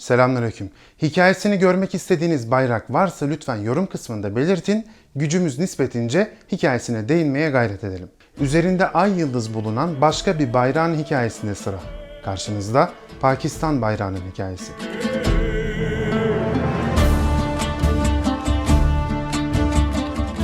Selamünaleyküm. Hikayesini görmek istediğiniz bayrak varsa lütfen yorum kısmında belirtin. Gücümüz nispetince hikayesine değinmeye gayret edelim. Üzerinde ay yıldız bulunan başka bir bayrağın hikayesinde sıra. Karşınızda Pakistan bayrağının hikayesi.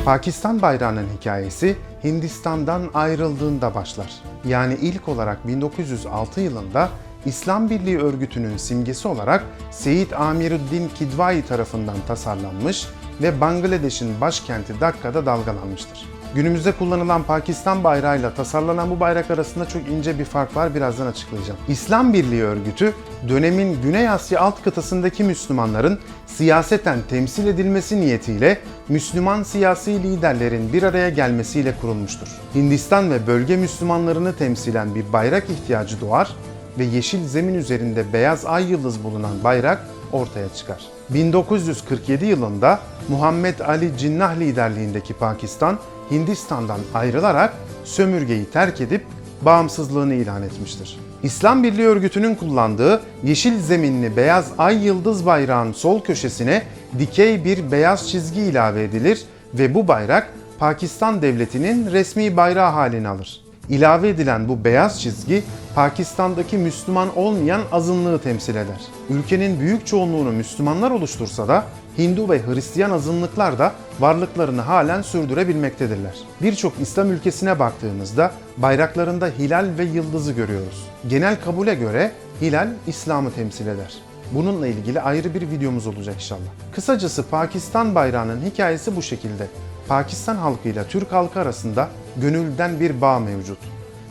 Pakistan bayrağının hikayesi Hindistan'dan ayrıldığında başlar. Yani ilk olarak 1906 yılında İslam Birliği örgütünün simgesi olarak Seyit Amiruddin Kidvai tarafından tasarlanmış ve Bangladeş'in başkenti Dakka'da dalgalanmıştır. Günümüzde kullanılan Pakistan bayrağıyla tasarlanan bu bayrak arasında çok ince bir fark var birazdan açıklayacağım. İslam Birliği örgütü dönemin Güney Asya alt kıtasındaki Müslümanların siyaseten temsil edilmesi niyetiyle Müslüman siyasi liderlerin bir araya gelmesiyle kurulmuştur. Hindistan ve bölge Müslümanlarını temsilen bir bayrak ihtiyacı doğar ve yeşil zemin üzerinde beyaz ay yıldız bulunan bayrak ortaya çıkar. 1947 yılında Muhammed Ali Cinnah liderliğindeki Pakistan, Hindistan'dan ayrılarak sömürgeyi terk edip bağımsızlığını ilan etmiştir. İslam Birliği Örgütü'nün kullandığı yeşil zeminli beyaz ay yıldız bayrağın sol köşesine dikey bir beyaz çizgi ilave edilir ve bu bayrak Pakistan Devleti'nin resmi bayrağı halini alır. İlave edilen bu beyaz çizgi Pakistan'daki Müslüman olmayan azınlığı temsil eder. Ülkenin büyük çoğunluğunu Müslümanlar oluştursa da Hindu ve Hristiyan azınlıklar da varlıklarını halen sürdürebilmektedirler. Birçok İslam ülkesine baktığımızda bayraklarında hilal ve yıldızı görüyoruz. Genel kabule göre hilal İslam'ı temsil eder. Bununla ilgili ayrı bir videomuz olacak inşallah. Kısacası Pakistan bayrağının hikayesi bu şekilde. Pakistan halkıyla Türk halkı arasında gönülden bir bağ mevcut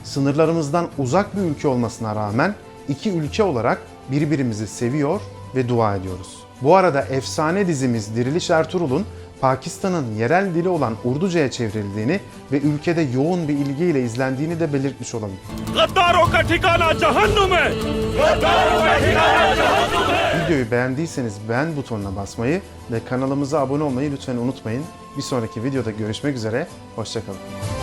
sınırlarımızdan uzak bir ülke olmasına rağmen iki ülke olarak birbirimizi seviyor ve dua ediyoruz. Bu arada efsane dizimiz Diriliş Ertuğrul'un Pakistan'ın yerel dili olan Urduca'ya çevrildiğini ve ülkede yoğun bir ilgiyle izlendiğini de belirtmiş olalım. Videoyu beğendiyseniz beğen butonuna basmayı ve kanalımıza abone olmayı lütfen unutmayın. Bir sonraki videoda görüşmek üzere, hoşçakalın.